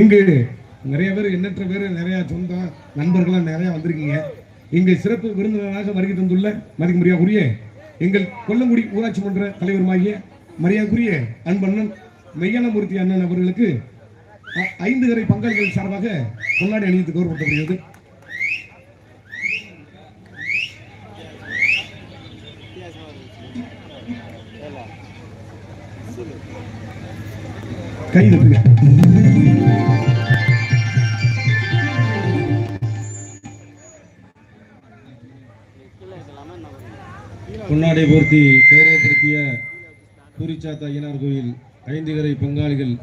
இங்கு நிறைய பேர் எண்ணற்ற பேர் நிறைய சொந்தம் நண்பர்கள்லாம் நிறைய வந்திருக்கீங்க. இங்கு சிறப்பு விருந்தினராக வருகை தந்துள்ள மதிக்குரிய எங்கள் கொல்லங்குடி ஊராட்சி மன்ற தலைவருமாகிய மரியாதைக்குரிய அன்பண்ணன் மெய்யானமூர்த்தி அண்ணன் அவர்களுக்கு ஐந்து கரை பங்காளிகள் சார்பாக கொண்டாடி அணிவித்து கௌரவப்படுத்தப்படுகிறது. கைது. பொன்னாடை போர்த்தி கௌரவப்படுத்திய குறிச்சாத்தா ஐயனார் கோயில் ஐந்துகரை பங்காளிகள்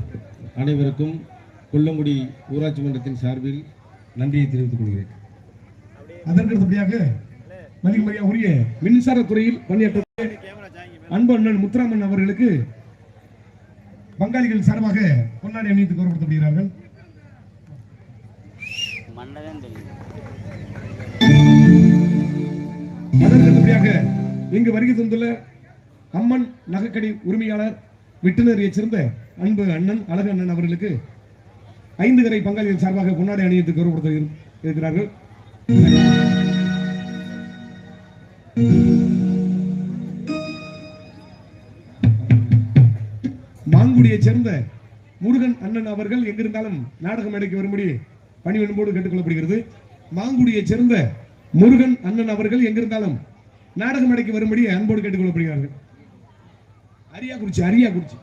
அனைவருக்கும் கொல்லங்குடி ஊராட்சி மன்றத்தின் சார்பில் நன்றியை தெரிவித்துக் கொள்கிறேன். அதற்கு மதிக்க உரிய மின்சாரத்துறையில் பணியாற்ற அன்பு அண்ணன் முத்துராமன் அவர்களுக்கு பங்காளிகள் சார்பாக பொன்னாடி அணிவித்து கௌரவப்படுத்தப்படுகிறார்கள். மன்னதான் தெரியும் அதற்கு அடுத்தபடியாக இங்கு வருகை தந்துள்ள அம்மன் நகைக்கடை உரிமையாளர் வெட்டினரியைச் சேர்ந்த அன்பு அண்ணன் அழகு அண்ணன் அவர்களுக்கு ஐந்து கரை பங்காளிகள் சார்பாக பொன்னாடி அணிவித்து கௌரவப்படுத்த இரு- இருக்கிறார்கள். மாங்குடியைச் சேர்ந்த முருகன் அண்ணன் அவர்கள் எங்கிருந்தாலும் நாடக மேடைக்கு வரும்படி பணிவன்போடு கேட்டுக்கொள்ளப்படுகிறது. மாங்குடியைச் சேர்ந்த முருகன் அண்ணன் அவர்கள் எங்கிருந்தாலும் நாடக மேடைக்கு வரும்படி அன்போடு கேட்டுக்கொள்ளப்படுகிறார்கள். அரியா குறிச்சி அரியா குறிச்சி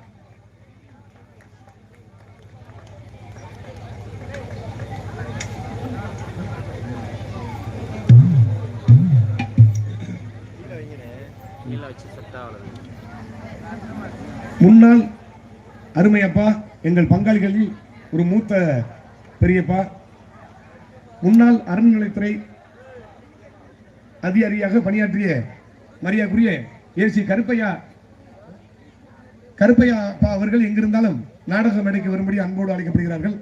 கீழே வச்சு செட் ஆகல முன்னாள் அருமையப்பா எங்கள் பங்காளிகளில் ஒரு மூத்த பெரியப்பா. முன்னாள் அறநிலைத்துறை அதிகாரியாக பணியாற்றிய மரியாதைக்குரிய ஏசி கருப்பையா கருப்பையா. அப்பா அவர்கள் எங்கிருந்தாலும் நாடக மேடைக்கு வரும்படி அன்போடு அழைக்கப்படுகிறார்கள்.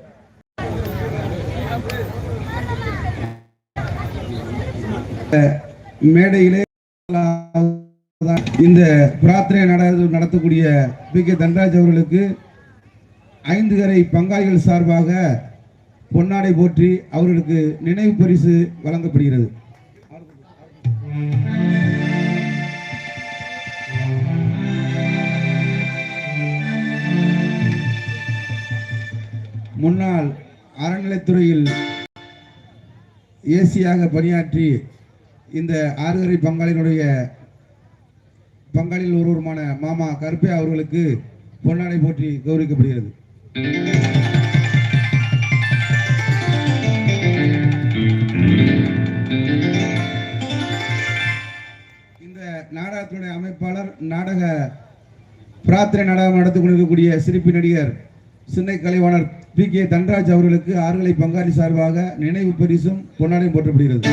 மேடையிலே இந்த பிரார்த்தனை நட நடத்தக்கூடிய பி. கே. தன்ராஜ் அவர்களுக்கு ஐந்து கரை பங்காளிகள் சார்பாக பொன்னாடை போற்றி அவர்களுக்கு நினைவு பரிசு வழங்கப்படுகிறது. முன்னாள் அறநிலைத்துறையில் ஏசியாக பணியாற்றி இந்த ஆறுகரை பங்காளியினுடைய பங்காளியில் ஒருவருமான மாமா கருப்பே அவர்களுக்கு பொன்னாடை போற்றி கௌரவிக்கப்படுகிறது. இந்த நாடகத்தினுடைய அமைப்பாளர் நாடக பிரார்த்தனை நாடகம் நடத்தி கொண்டிருக்கக்கூடிய சிரிப்பு நடிகர் சின்ன கலைவாணர் பி. கே. தன்ராஜ் அவர்களுக்கு ஆறுகளை பங்காளி சார்பாக நினைவு பரிசும் பொன்னாடையும் போற்றப்படுகிறது.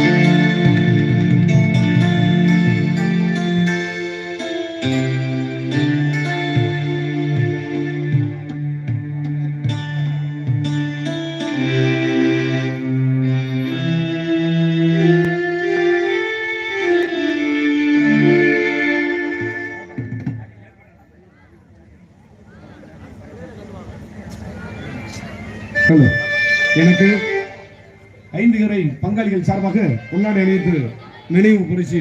எனக்கு ஐந்து கரை பங்காளிகள் சார்பாக பொன்னாடை அணிவித்து நினைவு பரிசு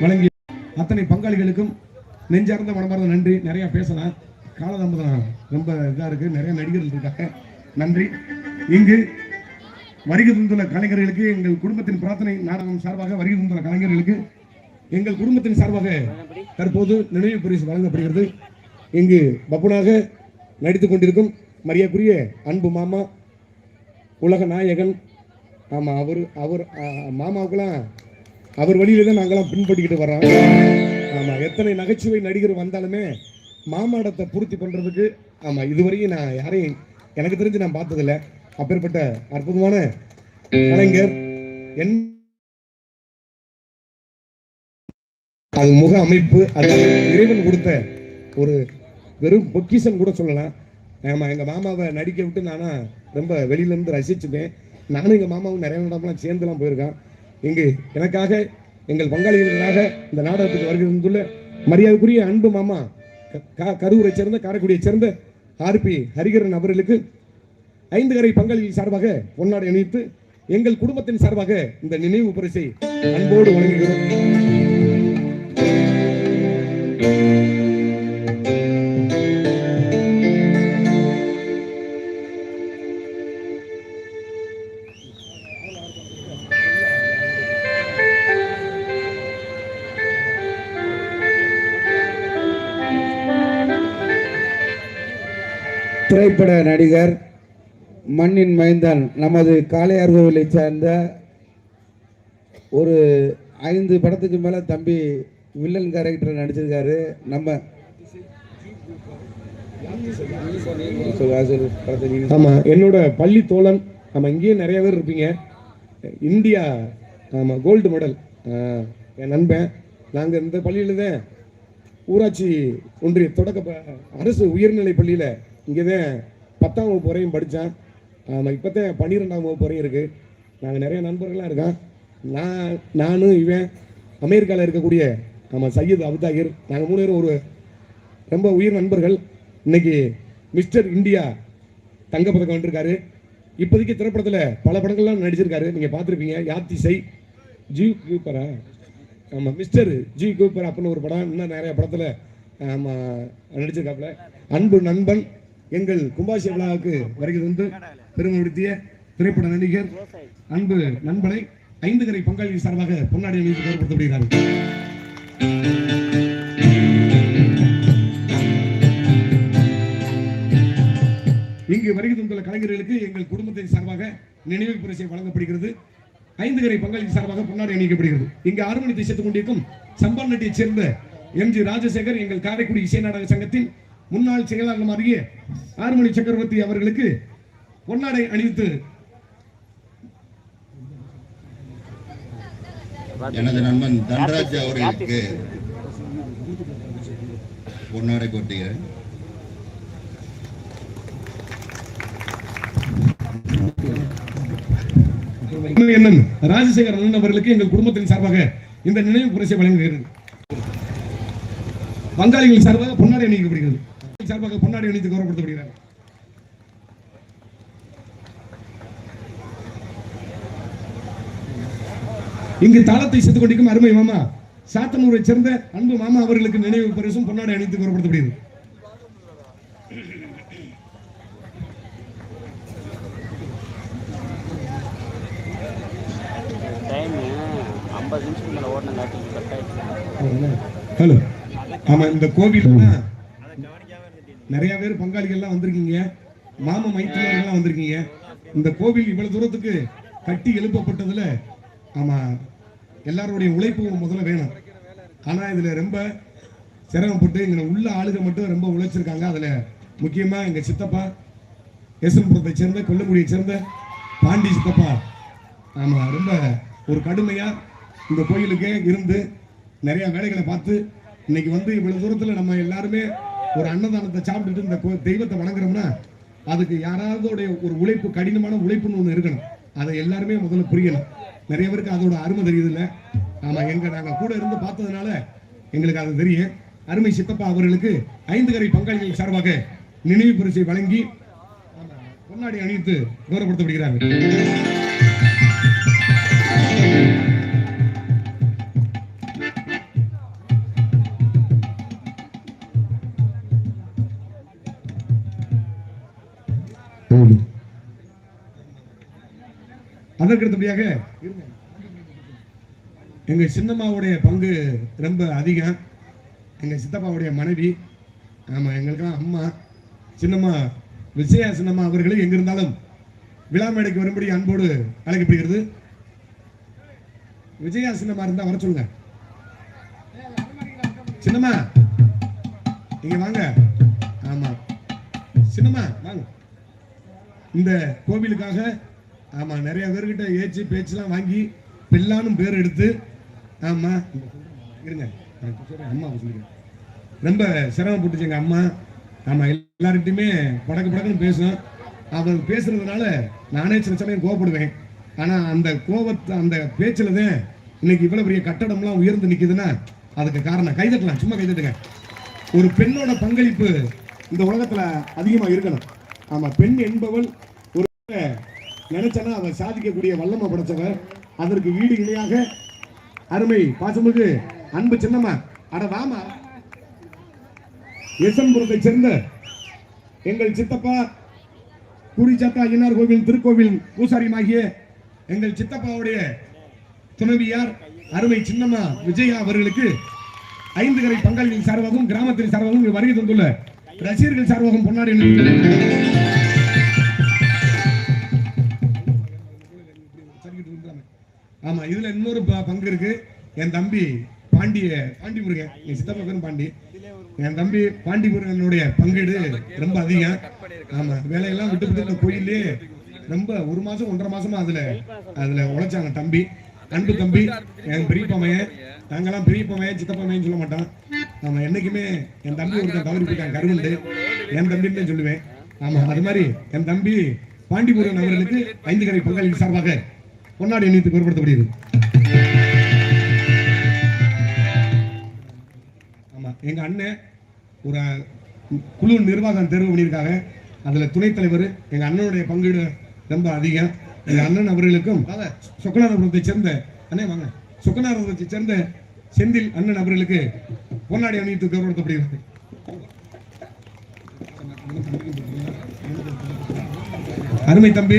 வழங்கிய அத்தனை பங்காளிகளுக்கும் நெஞ்சார்ந்த மனமார்ந்த நன்றி. நிறைய பேசலாம். காலதாமதம் ரொம்ப இதாக இருக்கு. நிறைய நடிகர்கள் இருக்காங்க. நன்றி. இங்கு வருகை தந்துள்ள கலைஞர்களுக்கு எங்கள் குடும்பத்தின் பிரார்த்தனை நாடகம் சார்பாக வருகை தந்துள்ள கலைஞர்களுக்கு எங்கள் குடும்பத்தின் சார்பாக தற்போது நினைவு பரிசு வழங்கப்படுகிறது. இங்கு பப்புனாக நடித்துக் கொண்டிருக்கும் மரியாக்குரிய அன்பு மாமா உலக நாயகன் ஆமாம் அவர் அவர் மாமாவுக்கெல்லாம் அவர் வழியில தான் நாங்களாம் பின்பற்றிக்கிட்டு வர்றோம். ஆமாம் எத்தனை நகைச்சுவை நடிகர் வந்தாலுமே மாமாடத்தை பூர்த்தி பண்ணுறதுக்கு ஆமாம் இதுவரையும் நான் யாரையும் எனக்கு தெரிஞ்சு நான் பார்த்ததில்ல. அப்பேற்பட்ட அற்புதமான கலைஞர் என் அது முக அமைப்பு அது இறைவன் கொடுத்த ஒரு வெறும் பொக்கிசன் கூட சொல்லலாம். ஆமா எங்கள் மாமாவை நடிக்க விட்டு நானா ரொம்ப வெளியில இருந்து ரசிச்சுட்டேன். நானும் எங்கள் மாமாவும் நிறைய இடம்லாம் சேர்ந்துலாம் போயிருக்கேன் இங்கு எனக்காக எங்கள் பங்காளிகளுக்காக இந்த நாடகத்துக்கு வருகை மரியாதைக்குரிய அன்பு மாமா க- க- கரூரை சேர்ந்த காரைக்குடியை சேர்ந்த ஆர்பி ஹரிகரன் அவர்களுக்கு ஐந்து கரை பங்களில் சார்பாக பொன்னாடை அணிவித்து எங்கள் குடும்பத்தின் சார்பாக இந்த நினைவு பரிசை அன்போடு வழங்குகிறோம். திரைப்பட நடிகர் மண்ணின் மைந்தன் நமது காளையார்கோவிலை சேர்ந்த ஒரு ஐந்து படத்துக்கு மேலே தம்பி வில்லன் கேரக்டர் நடிச்சிருக்காரு. நம்ம ஆமாம் என்னோட பள்ளி தோழன். நம்ம இங்கேயும் நிறைய பேர் இருப்பீங்க. இந்தியா ஆமாம் கோல்டு மெடல் என் நண்பன். நாங்கள் இந்த பள்ளியில் தான் ஊராட்சி ஒன்றிய தொடக்க அரசு உயர்நிலை பள்ளியில் இங்கே தான் பத்தாம் வகுப்பு வரையும் படித்தேன். ஆமா இப்போதான் பன்னிரெண்டாம் வகுப்பு வரையும் இருக்குது நாங்கள் நிறைய நண்பர்கள்லாம் இருக்கான் நான் நானும் இவன் அமெரிக்காவில் இருக்கக்கூடிய நம்ம சையத் அபுதாகிர் நாங்கள் மூணு பேரும் ஒரு ரொம்ப உயிர் நண்பர்கள். இன்னைக்கு மிஸ்டர் இந்தியா தங்கப்பதக்கம் வந்திருக்காரு இப்போதைக்கு திரைப்படத்தில் பல படங்கள்லாம் நடிச்சிருக்காரு. நீங்கள் பார்த்துருப்பீங்க. யாத்திசை ஜி கூப்பரா? ஆமாம் மிஸ்டர் ஜி கூப்பர் அப்படின்னு ஒரு படம் இன்னும் நிறைய படத்தில் ஆமாம் நடிச்சிருக்காப்புல. அன்பு நண்பன் எங்கள் கும்பாசி விழாவுக்கு வருகை வந்து பெருமைப்படுத்திய திரைப்பட நடிகர் அன்பு நண்பனை ஐந்து கரை பங்காளி சார்பாக பொன்னாடி அணிவித்து கௌரவப்படுத்தப்படுகிறார்கள். இங்கு வருகை தந்துள்ள கலைஞர்களுக்கு எங்கள் குடும்பத்தின் சார்பாக நினைவு பரிசை வழங்கப்படுகிறது. ஐந்து கரை பங்களிப்பு சார்பாக பொன்னாடி அணிவிக்கப்படுகிறது. இங்கு ஆறுமணி திசைத்துக் கொண்டிருக்கும் சம்பா நட்டியைச் சேர்ந்த எம் ஜி ராஜசேகர் எங்கள் காரைக்குடி இசை நாடக சங்கத்தின் முன்னாள் செயலாளர் மாறிய ஆறுமணி சக்கரவர்த்தி அவர்களுக்கு பொன்னாடை அணிவித்து எனது நண்பன் தன்ராஜ் அவர்களுக்கு பொன்னாடை கொட்டுகிறேன் ராஜசேகர் அண்ணன் அவர்களுக்கு எங்கள் குடும்பத்தின் சார்பாக இந்த நினைவு பரிசை வழங்குகிறது பங்காளிகள் சார்பாக பொன்னாடை அணிவிக்கப்படுகிறது. சார்பாக பொன்னாடை அணித்து கௌரவப்படுத்தப்படுகிறார். இங்கு தாளத்தை செத்துக் கொண்டிருக்கும் அருமை மாமா சாத்தனூரை சேர்ந்த அன்பு மாமா அவர்களுக்கு நினைவு பரிசும் பொன்னாடை அணித்து கௌரவப்படுத்தப்படுகிறது. ஹலோ ஆமா இந்த கோவில் நிறைய பேர் பங்காளிகள்லாம் வந்திருக்கீங்க. மாம மைத்திரியர்கள்லாம் வந்திருக்கீங்க. இந்த கோவில் இவ்வளவு தூரத்துக்கு கட்டி எழுப்பப்பட்டதுல ஆமா எல்லாருடைய உழைப்பு முதல்ல வேணும். ஆனா இதுல ரொம்ப சிரமப்பட்டு எங்களை உள்ள ஆளுக மட்டும் ரொம்ப உழைச்சிருக்காங்க. அதுல முக்கியமா எங்க சித்தப்பா எசன்புரத்தை சேர்ந்த கொல்லங்குடியை சேர்ந்த பாண்டி சித்தப்பா. ஆமா ரொம்ப ஒரு கடுமையா இந்த கோயிலுக்கே இருந்து நிறைய வேலைகளை பார்த்து இன்னைக்கு வந்து இவ்வளவு தூரத்துல நம்ம எல்லாருமே ஒரு அன்னதானத்தை சாப்பிட்டுட்டு இந்த தெய்வத்தை வணங்குறோம்னா அதுக்கு யாராவது ஒரு உழைப்பு கடினமான உழைப்புன்னு ஒன்று இருக்கணும். அதை எல்லாருமே முதல்ல புரியணும். நிறைய பேருக்கு அதோட அருமை தெரியுது இல்ல ஆமா எங்க நாங்க கூட இருந்து பார்த்ததுனால எங்களுக்கு அது தெரியும். அருமை சித்தப்பா அவர்களுக்கு ஐந்து கரை பங்காளிகள் சார்பாக நினைவு பரிசை வழங்கி ஆமா, அணிவித்து கௌரவப்படுத்தப்படுகிறார்கள். அதற்கு அடுத்தபடியாக எங்க சின்னம்மாவுடைய பங்கு ரொம்ப அதிகம். எங்க சித்தப்பாவுடைய மனைவி ஆமா எங்களுக்கெல்லாம் அம்மா சின்னம்மா விஜயா சின்னம்மா அவர்களும் எங்க இருந்தாலும் விழா மேடைக்கு வரும்படி அன்போடு அழைக்கப்படுகிறது. விஜயா சின்னம்மா இருந்தா வர சொல்லுங்க. சின்னம்மா இங்க வாங்க. ஆமா. சின்னம்மா வாங்க. இந்த கோவிலுக்காக ஆமா நிறைய பேர்கிட்ட ஏச்சு பேச்சுலாம் வாங்கி பிள்ளானும் பேர் எடுத்து ஆமா இருங்க. அம்மா சொல்லுங்க ரொம்ப சிரமப்பட்டுச்சு எங்கள் அம்மா. ஆமா எல்லார்கிட்டையுமே படக்கு படக்குன்னு பேசும் அவர் பேசுறதுனால நானே சில சமயம் கோவப்படுவேன். ஆனா அந்த கோபத்தை அந்த பேச்சில் தான் இன்னைக்கு இவ்வளவு பெரிய கட்டடம்லாம் உயர்ந்து நிக்குதுன்னா அதுக்கு காரணம் கைதட்டலாம் சும்மா கைதட்டுங்க ஒரு பெண்ணோட பங்களிப்பு இந்த உலகத்துல அதிகமா இருக்கணும். ஆமா பெண் என்பவள் ஒரு நினைச்சனா அவன் சாதிக்கக்கூடிய வல்லமை படைச்சவர் அதற்கு ஈடு இணையாக அருமை பாசமுக்கு அன்பு சின்னம்மா. அட வாமா. எசன்புரத்தை சேர்ந்த எங்கள் சித்தப்பா குறிச்சாத்தா ஐயனார் கோவில் திருக்கோவில் பூசாரியமாகிய எங்கள் சித்தப்பாவுடைய துணைவியார் அருமை சின்னம்மா விஜயா அவர்களுக்கு ஐந்து கரை பங்காளிகள் சார்பாகவும் கிராமத்தில் சார்பாகவும் வருகை தந்துள்ள ரசிகர்கள் சார்பாகவும் பொன்னாடி ஆமா இதுல இன்னொரு பங்கு இருக்கு. என் தம்பி பாண்டிய பாண்டி முருகன் என் சித்தப்பா பேரும் பாண்டி. என் தம்பி பாண்டி முருகனுடைய பங்கீடு ரொம்ப அதிகம். ஆமா வேலையெல்லாம் விட்டு விட்டு இந்த கோயிலே ரொம்ப ஒரு மாசம் ஒன்றரை மாசமா அதுல அதுல உழைச்சாங்க தம்பி. அன்பு தம்பி என் பெரியப்பா மகன் நாங்கெல்லாம் பெரியப்பா மகன் சித்தப்பா சொல்ல மாட்டோம். ஆமா என்னைக்குமே என் தம்பி ஒருத்தன் தவறி போயிட்டான் கருவுண்டு. என் தம்பின்னு தான் சொல்லுவேன். ஆமா அது மாதிரி என் தம்பி பாண்டிமுருகன் அவர்களுக்கு ஐந்து கரை பங்காளி சார்பாக பொன்னாடி அணிவித்து பெறப்படுத்தப்படுகிறது ஆமா எங்க அண்ணன் ஒரு குழு நிர்வாகம் தேர்வு பண்ணியிருக்காங்க. அதுல துணைத் தலைவர் எங்க அண்ணனுடைய பங்கீடு ரொம்ப அதிகம். எங்க அண்ணன் அவர்களுக்கும் சொக்கநாதபுரத்தை சேர்ந்த அண்ணே வாங்க. சொக்கநாதபுரத்தை சேர்ந்த செந்தில் அண்ணன் அவர்களுக்கு பொன்னாடி அணிவித்து கௌரவப்படுத்தப்படுகிறது அருமை தம்பி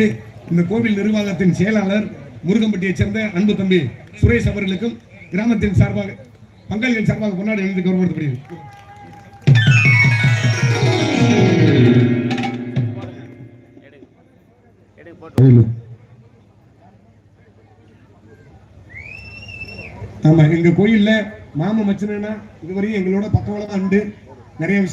இந்த கோவில் நிர்வாகத்தின் செயலாளர் முருகம்பட்டியைச் சேர்ந்த அன்பு தம்பி சுரேஷ் அவர்களுக்கும் கிராமத்தின் சார்பாக பங்காளிகள் சார்பாக கொண்டாடி அணிந்து கௌரவப்படுத்தப்படுகிறது ஆமா எங்க கோயில்ல மாமன் மச்சனா இதுவரையும் எங்களோட பக்கவளமா உண்டு. நிறைய விஷயம்